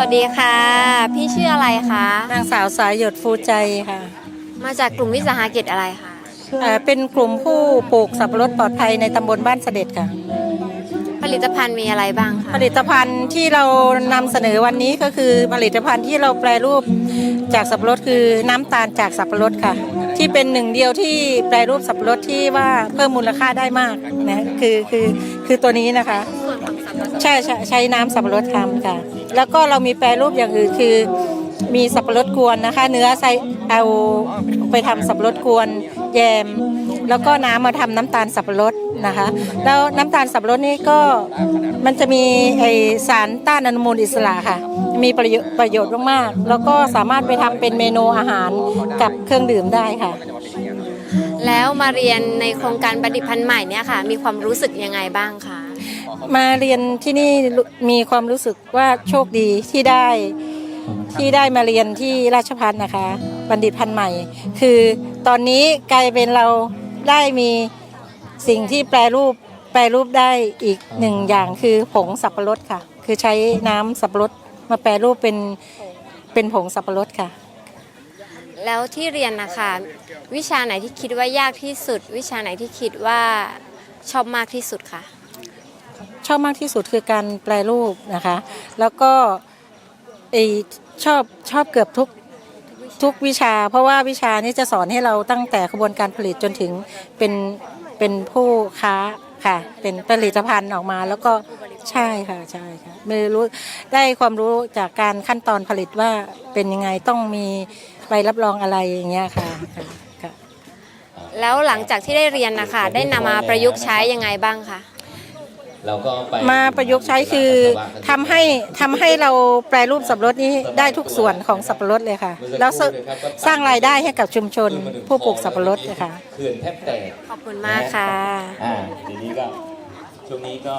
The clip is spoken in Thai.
วัสดีค่ะ พี่ชื่ออะไรคะนางสาวสายหยดฟูใจค่ะมาจากกลุ่มวิสาหกิจอะไรคะเอ่อเป็นกลุ่มผู้ปลูกสับปะรดปลอดภัยในตำบลบ้านเสด็จค่ะ ผลิตภัณฑ์มีอะไรบ้างคะผลิตภัณฑ์ที่เรานำเสนอวันนี้ก็คือผลิตภัณฑ์ที่เราแปรรูปจากสับปะรดคือน้ำตาลจากสับปะรดค่ะ ที่เป็นหนึ่งเดียวที่แปรรูปสับปะรดที่ว่าเพิ่มมูลค่าได้มากนะคือคือคือตัวนี้นะคะ ใช่ใช่ใช้น้ำสับปะรดทำค่ะ แล้วก็เรามีแปรรูปอย่างอื่นคือมีสับปะรดกวนนะคะ เนื้อใส่เอาไปทำสับปะรดกวนแยม แล้วก็น้ำมาทำน้ำตาลสับปะรดนะคะ แล้วน้ำตาลสับปะรดนี่ก็มันจะมีไอสารต้านอนุมูลอิสระค่ะ มีประโยชน์ประโยชน์มากๆแล้วก็สามารถไปทำเป็นเมนูอาหารกับเครื่องดื่มได้ค่ะ แล้วมาเรียนในโครงการประดิษฐ์พันธุ์ใหม่เนี่ยค่ะ มีความรู้สึกยังไงบ้างคะ มาเรียนที่นี่รู้มีความรู้สึกว่าโชคดีที่ได้ที่ได้มาเรียนที่ราชพัฒนะคะ บัณฑิตพันธุ์ใหม่ คือตอนนี้กลายเป็นเราได้มีสิ่งที่แปรรูปแปรรูปได้อีกหนึ่งอย่างคือผงสับปะรดค่ะ คือใช้น้ำสับปะรดมาแปรรูปเป็นเป็นผงสับปะรดค่ะ แล้วที่เรียนนะคะ วิชาไหนที่คิดว่ายากที่สุด วิชาไหนที่คิดว่าชอบมากที่สุดคะ ชอบมากที่สุดคือการแปรรูปนะคะ แล้วก็ไอชอบชอบเกือบทุกทุกวิชา เพราะว่าวิชานี้จะสอนให้เราตั้งแต่กระบวนการผลิตจนถึงเป็นเป็นผู้ค้าค่ะ เป็นผลิตภัณฑ์ออกมา แล้วก็ใช่ค่ะใช่ค่ะไม่รู้ได้ความรู้จากการขั้นตอนผลิตว่าเป็นยังไงต้องมีใบรับรองอะไรอย่างเงี้ยค่ะค่ะค่ะแล้วหลังจากที่ได้เรียนนะคะได้นำมาประยุกต์ใช้ยังไงบ้างคะ เราก็ไปมาประยุกต์ใช้คือทำให้ทำให้เราแปรรูปสับปะรดนี้ได้ทุกส่วนของสับปะรดเลยค่ะ แล้วสสร้างรายได้ให้กับชุมชนผู้ปลูกสับปะรดเลยค่ะ เขื่อนแทบแตกขอบคุณมากค่ะ อ่าทีนี้ก็ช่วงนี้ก็